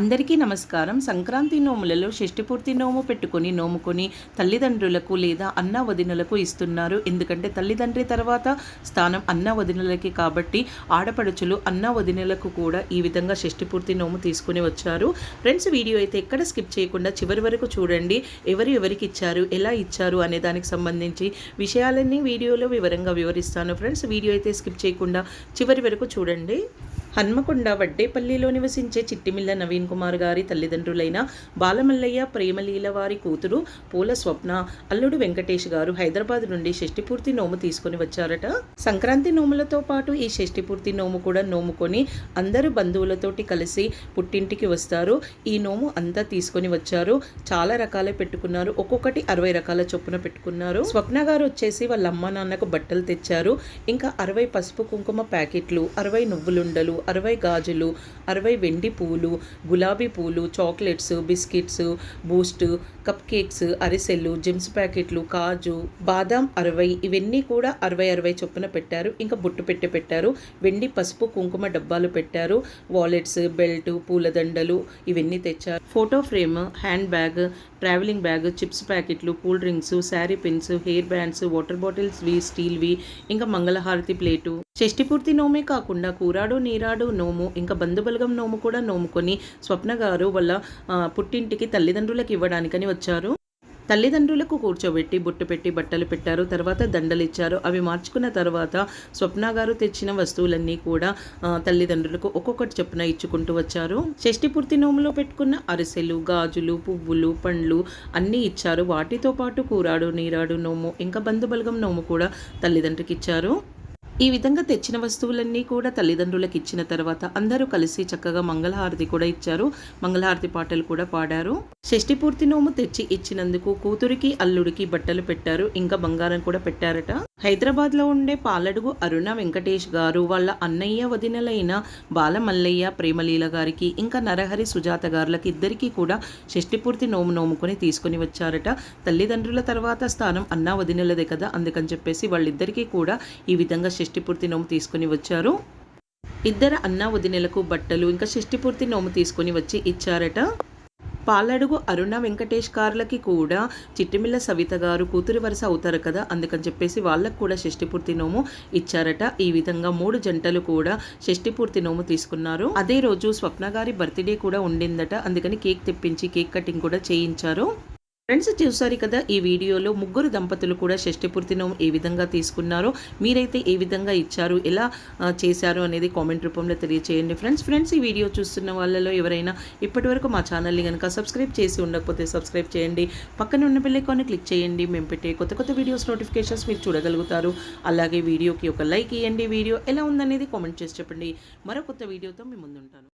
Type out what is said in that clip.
అందరికీ నమస్కారం. సంక్రాంతి నోములలో షష్టిపూర్తి నోము పెట్టుకొని నోముకొని తల్లిదండ్రులకు లేదా అన్న వదినలకు ఇస్తున్నారు. ఎందుకంటే తల్లిదండ్రి తర్వాత స్థానం అన్న వదినలకి కాబట్టి ఆడపడుచులు అన్న వదినలకు కూడా ఈ విధంగా షష్టిపూర్తి నోము తీసుకుని వచ్చారు. ఫ్రెండ్స్ వీడియో అయితే ఎక్కడ స్కిప్ చేయకుండా చివరి వరకు చూడండి. ఎవరు ఎవరికి ఇచ్చారు ఎలా ఇచ్చారు అనే దానికి సంబంధించి విషయాలన్నీ వీడియోలో వివరంగా వివరిస్తాను. ఫ్రెండ్స్ వీడియో అయితే స్కిప్ చేయకుండా చివరి వరకు చూడండి. హన్మకొండ వడ్డేపల్లిలో నివసించే చిట్టిమిల్ల నవీన్ కుమార్ గారి తల్లిదండ్రులైన బాలమల్లయ్య ప్రేమలీల వారి కూతురు పూల స్వప్న అల్లుడు వెంకటేష్ గారు హైదరాబాద్ నుండి షష్టిపూర్తి నోము తీసుకొని వచ్చారట. సంక్రాంతి నోములతో పాటు ఈ షష్టిపూర్తి నోము కూడా నోముకొని అందరు బంధువులతోటి కలిసి పుట్టింటికి వస్తారు. ఈ నోము అంతా తీసుకొని వచ్చారు. చాలా రకాలే పెట్టుకున్నారు. ఒక్కొక్కటి అరవై రకాల చొప్పున పెట్టుకున్నారు. స్వప్న గారు వచ్చేసి వాళ్ళ అమ్మ నాన్నకు బట్టలు తెచ్చారు. ఇంకా అరవై పసుపు కుంకుమ ప్యాకెట్లు అరవై నువ్వులుండలు అరవై గాజులు అరవై వెండి పూలు గులాబీ పూలు chocolates biscuits Boost cup cakes అరిసెలు జిమ్స్ ప్యాకెట్లు కాజు బాదాం అరవై ఇవన్నీ కూడా అరవై అరవై చొప్పున పెట్టారు. ఇంకా బొట్టు పెట్టి పెట్టారు. వెండి పసుపు కుంకుమ డబ్బాలు పెట్టారు. వాలెట్స్ బెల్ట్ పూలదండలు ఇవన్నీ తెచ్చారు. Photo frame hand bag travelling bag chips ప్యాకెట్లు cool drinks sari pins hair bands water బాటిల్స్వి స్టీల్వి ఇంకా మంగళహారతి ప్లేటు. షష్టిపూర్తి నోమే కాకుండా కూరాడు నీరాడు నోము ఇంకా బంధుబలగం నోము కూడా నోముకొని స్వప్న గారు వాళ్ళ పుట్టింటికి తల్లిదండ్రులకు ఇవ్వడానికని తీసుకొచ్చారు. తల్లిదండ్రులకు కూర్చోబెట్టి బుట్టు పెట్టి బట్టలు పెట్టారు. తర్వాత దండలు ఇచ్చారు అవి మార్చుకున్న తర్వాత స్వప్న గారు తెచ్చిన వస్తువులన్నీ కూడా తల్లిదండ్రులకు ఒక్కొక్కటి చెప్పున ఇచ్చుకుంటూ వచ్చారు. షష్టి పూర్తి నోములో పెట్టుకున్న అరిసెలు గాజులు పువ్వులు పండ్లు అన్నీ ఇచ్చారు. వాటితో పాటు కూరాడు నీరాడు నోము ఇంకా బంధుబలగం నోము కూడా తల్లిదండ్రికి ఇచ్చారు. ఈ విధంగా తెచ్చిన వస్తువులన్నీ కూడా తల్లిదండ్రులకు ఇచ్చిన తర్వాత అందరూ కలిసి చక్కగా మంగళహారతి కూడా ఇచ్చారు. మంగళహారతి పాటలు కూడా పాడారు. షష్టి పూర్తి నోము తెచ్చి ఇచ్చినందుకు కూతురికి అల్లుడికి బట్టలు పెట్టారు. ఇంకా బంగారం కూడా పెట్టారట. హైదరాబాద్లో ఉండే పాలడుగు అరుణ వెంకటేష్ గారు వాళ్ళ అన్నయ్య వదినలైన బాలమల్లయ్య ప్రేమలీల గారికి ఇంకా నరహరి సుజాత గారులకి ఇద్దరికీ కూడా షష్టిపూర్తి నోము నోముకొని తీసుకుని వచ్చారట. తల్లిదండ్రుల తర్వాత స్థానం అన్నా వదినలదే కదా అందుకని చెప్పేసి వాళ్ళిద్దరికీ కూడా ఈ విధంగా షష్టిపూర్తి నోము తీసుకుని వచ్చారు. ఇద్దరు అన్న వదినలకు బట్టలు ఇంకా షష్టిపూర్తి నోము తీసుకుని వచ్చి ఇచ్చారట. పాలడుగు అరుణ వెంకటేష్ కార్లకి కూడా చిట్టిమిల్ల సవిత గారు కూతురి వరుస అవుతారు కదా అందుకని చెప్పేసి వాళ్ళకు కూడా షష్టిపూర్తి నోము ఇచ్చారట. ఈ విధంగా మూడు జంటలు కూడా షష్టిపూర్తి నోము తీసుకున్నారు. అదే రోజు స్వప్న గారి బర్త్డే కూడా ఉండిందట అందుకని కేక్ తెప్పించి కేక్ కటింగ్ కూడా చేయించారు. ఫ్రెండ్స్ చూసారు కదా ఈ వీడియోలో ముగ్గురు దంపతులు కూడా షష్టిపూర్తినం ఏ విధంగా తీసుకున్నారో మీరైతే ఏ విధంగా ఇచ్చారు ఎలా చేశారు అనేది కామెంట్ రూపంలో తెలియచేయండి. ఫ్రెండ్స్ ఫ్రెండ్స్ ఈ వీడియో చూస్తున్న వాళ్ళలో ఎవరైనా ఇప్పటివరకు మా ఛానల్ని కనుక సబ్స్క్రైబ్ చేసి ఉండకపోతే సబ్స్క్రైబ్ చేయండి. పక్కన ఉన్న పిల్లకాన్ని క్లిక్ చేయండి. మేము పెట్టే కొత్త కొత్త వీడియోస్ నోటిఫికేషన్స్ మీరు చూడగలుగుతారు. అలాగే వీడియోకి ఒక లైక్ ఇవ్వండి వీడియో ఎలా ఉందనేది కామెంట్ చేసి చెప్పండి. మరో కొత్త వీడియోతో మేము ముందుంటాను.